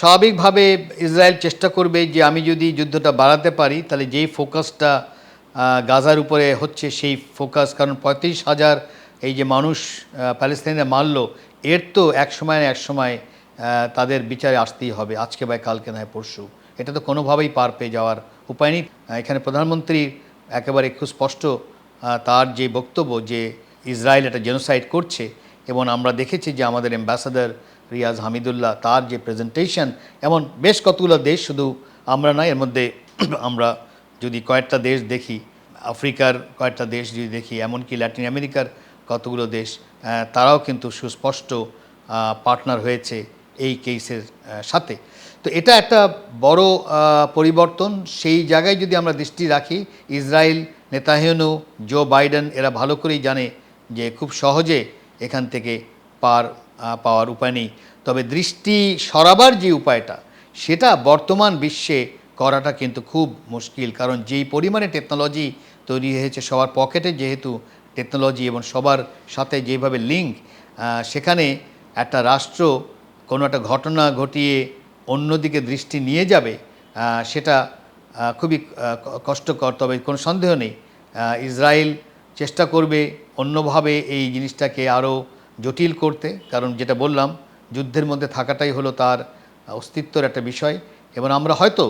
স্বাভাবিকভাবে ইসরায়েল চেষ্টা করবে যে আমি যদি যুদ্ধটা বাড়াতে পারি, তাহলে যেই ফোকাসটা গাজার উপরে হচ্ছে সেই ফোকাস, কারণ পঁয়ত্রিশ হাজার এই যে মানুষ প্যালেস্তাইনে মারলো, এর তো এক সময় এক সময় তাদের বিচারে আসতেই হবে, আজকে বা কালকে নয় পরশু। এটা তো কোনোভাবেই পার পেয়ে যাওয়ার উপায় নেই। এখানে প্রধানমন্ত্রী একেবারে খুব স্পষ্ট তার যে বক্তব্য যে ইসরায়েল এটা জেনোসাইড করছে এবং আমরা দেখেছি যে আমাদের অ্যাম্বাসাডার রিয়াজ হামিদুল্লাহ তার যে প্রেজেন্টেশন এমন বেশ কতগুলো দেশ শুধু আমরা নয়, এর মধ্যে আমরা যদি কয়েকটা দেশ দেখি, আফ্রিকার কয়েকটা দেশ যদি দেখি, এমনকি ল্যাটিন আমেরিকার কতগুলো দেশ তারাও কিন্তু সুস্পষ্ট পার্টনার হয়েছে এই কেসের সাথে। তো এটা একটা বড় পরিবর্তন। সেই জায়গায় যদি আমরা দৃষ্টি রাখি, ইসরায়েল নেতাহেনু জো বাইডেন এরা ভালো করেই জানে যে খুব সহজে এখান থেকে পার পাওয়ার উপায় নেই। তবে দৃষ্টি সরাবার যে উপায়টা, সেটা বর্তমান বিশ্বে করাটা কিন্তু খুব মুশকিল। কারণ যেই পরিমাণে টেকনোলজি তৈরি হয়েছে, সবার পকেটে যেহেতু টেকনোলজি এবং সবার সাথে যেভাবে লিঙ্ক সেখানে একটা রাষ্ট্র কোনো একটা ঘটনা ঘটিয়ে অন্যদিকে দৃষ্টি নিয়ে যাবে সেটা খুবই কষ্টকর। তবে কোনো সন্দেহ নেই ইসরায়েল চেষ্টা করবে অন্যভাবে এই জিনিসটাকে আরও জটিল করতে। কারণ যেটা বললাম যুদ্ধের মধ্যে থাকাটাই হলো তার অস্তিত্বর একটা বিষয়। এবং আমরা হয়তো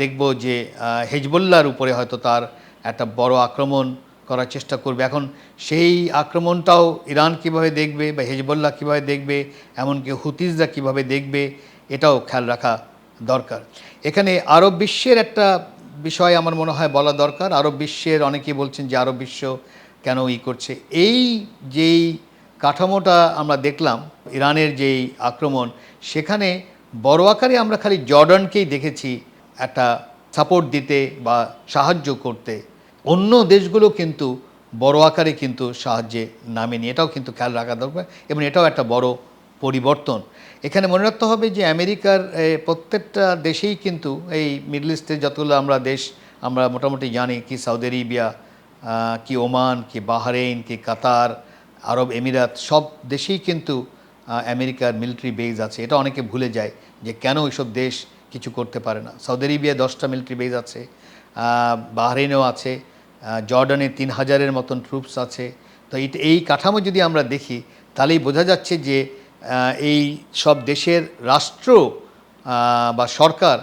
দেখব যে আহ, হেজবুল্লাহর উপরে হয়তো তার একটা বড় আক্রমণ করার চেষ্টা করবে। এখন সেই আক্রমণটাও ইরান কীভাবে দেখবে বা হেজবুল্লাহ কীভাবে দেখবে এমনকি হুতিজরা কীভাবে দেখবে এটাও খেয়াল রাখা দরকার। এখানে আরব বিশ্বের একটা বিষয় আমার মনে হয় বলা দরকার। আরব বিশ্বের অনেকেই বলছেন যে আরব বিশ্ব কেন ই করছে। এই যেই কাঠামোটা আমরা দেখলাম, ইরানের যেই আক্রমণ, সেখানে বড় আকারে আমরা খালি জর্ডানকেই দেখেছি একটা সাপোর্ট দিতে বা সাহায্য করতে। অন্য দেশগুলো কিন্তু বড় আকারে কিন্তু সাহায্যে নামেনি। এটাও কিন্তু খেয়াল রাখা দরকার এবং এটাও একটা বড় পরিবর্তন। এখানে মনে রাখতে হবে যে আমেরিকার প্রত্যেকটা দেশেই কিন্তু এই মিডল ইস্টের যতগুলো আমরা দেশ, আমরা মোটামুটি জানি কি সৌদি আরেবিয়া কি ওমান, কি বাহরেইন, কি কাতার, আরব এমিরাত, সব দেশেই কিন্তু আমেরিকার মিলিটারি বেজ আছে। এটা অনেকে ভুলে যায় যে কেন ওইসব দেশ কিছু করতে পারে না। সৌদি আরেবিয়ায় দশটা মিলিটারি বেজ আছে বাহরেইনেও আছে জর্ডানে তিন হাজারের মতন ট্রুপস আছে। তো এই কাঠামো যদি আমরা দেখি, তাহলেই বোঝা যাচ্ছে যে এই সব দেশের রাষ্ট্র বা সরকার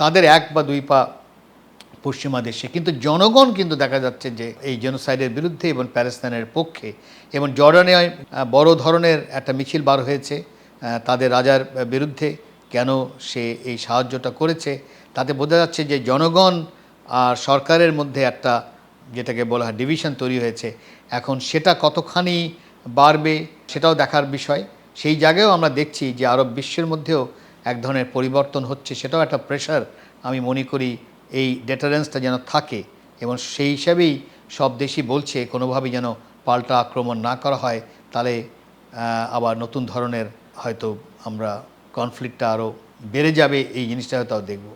তাদের এক বা দুই পা পশ্চিমা দেশে। কিন্তু জনগণ কিন্তু দেখা যাচ্ছে যে এই জেনোসাইডের বিরুদ্ধে এবং প্যালেস্তাইনের পক্ষে এবং জর্ডানে বড় ধরনের একটা মিছিল বার হয়েছে তাদের রাজার বিরুদ্ধে কেন সে এই সাহায্যটা করেছে। তাতে বোঝা যাচ্ছে যে জনগণ আর সরকারের মধ্যে একটা যেটাকে বলা হয় ডিভিশন তৈরি হয়েছে। এখন সেটা কতখানি বাড়বে সেটাও দেখার বিষয়। সেই জায়গায়ও আমরা দেখছি যে আরব বিশ্বের মধ্যেও এক ধরনের পরিবর্তন হচ্ছে, সেটাও একটা প্রেশার আমি মনে করি এই ডেটারেন্সটা যেন থাকে এবং সেই হিসাবেই সব দেশই বলছে কোনোভাবেই যেন পাল্টা আক্রমণ না করা হয়, তাহলে আবার নতুন ধরনের হয়তো আমরা কনফ্লিক্টটা আরও বেড়ে যাবে, এই জিনিসটা হয়তো দেখব।